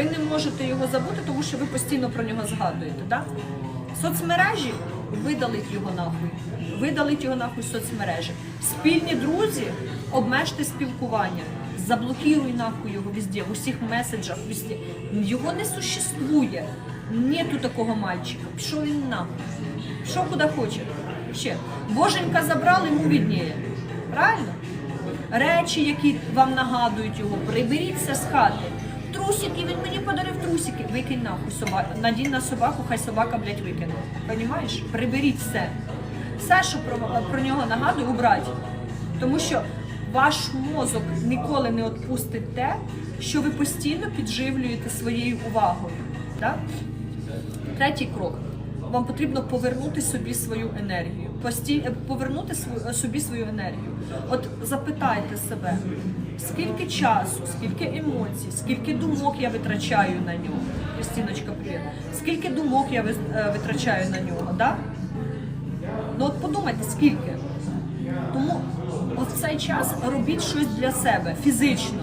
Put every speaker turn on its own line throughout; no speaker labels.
Ви не можете його забути, тому що ви постійно про нього згадуєте. Да? Соцмережі видалить його нахуй. Видалить його нахуй соцмережі. Спільні друзі, обмежте спілкування. Заблокируй нахуй його везде, в усіх меседжах, везде. Його не существує. Нету такого мальчика. Пішов він нахуй. Пішов куди хоче. Ще. Боженька забрали, йому відніє. Правильно? Речі, які вам нагадують його, приберіться з хати. Трусики, він мені подарив трусики. Викинь нахуй собаку. Надінь на собаку, хай собака, блядь, викине. Понімаєш? Приберіть все. Все, що про, про нього нагадує, убрать. Тому що ваш мозок ніколи не відпустить те, що ви постійно підживлюєте своєю увагою. Так? Третій крок. Вам потрібно повернути собі свою енергію. Пості... е, Повернути свою... собі свою енергію. От запитайте себе, скільки часу, скільки емоцій, скільки думок я витрачаю на нього. Кристиночка, привіт. Скільки думок я е, витрачаю на нього, да? Ну от подумайте, скільки. Тому от в цей час робіть щось для себе фізично.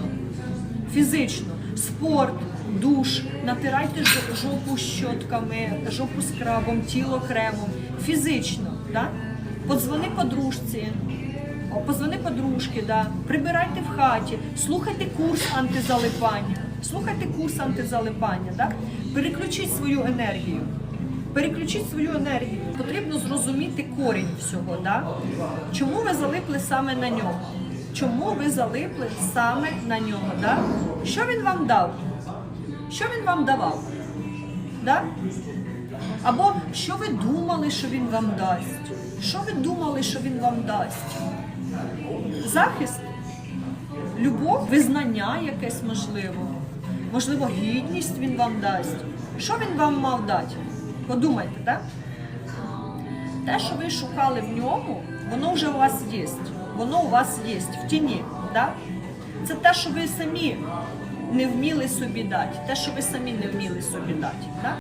Фізично. Спорт, душ, натирайте жопу щотками, жопу скрабом, тіло кремом. Фізично. Да? Подзвони подружці. Позвони подружки, да. прибирайте в хаті, слухайте курс антизалипання, слухайте курс антизалипання, да? переключіть свою енергію. Переключіть свою енергію. Потрібно зрозуміти корінь всього. Да? Чому ви залипли саме на нього? Чому ви залипли саме на нього? Да? Що він вам дав? Що він вам давав? Да? Або що ви думали, що він вам дасть? Що ви думали, що він вам дасть? Захист, любов, визнання якесь можливо, можливо, гідність він вам дасть. Що він вам мав дати? Подумайте, так? Те, що ви шукали в ньому, воно вже у вас є. Воно у вас є в тіні. Да? Це те, що ви самі не вміли собі дати, те, що ви самі не вміли собі дати. Да?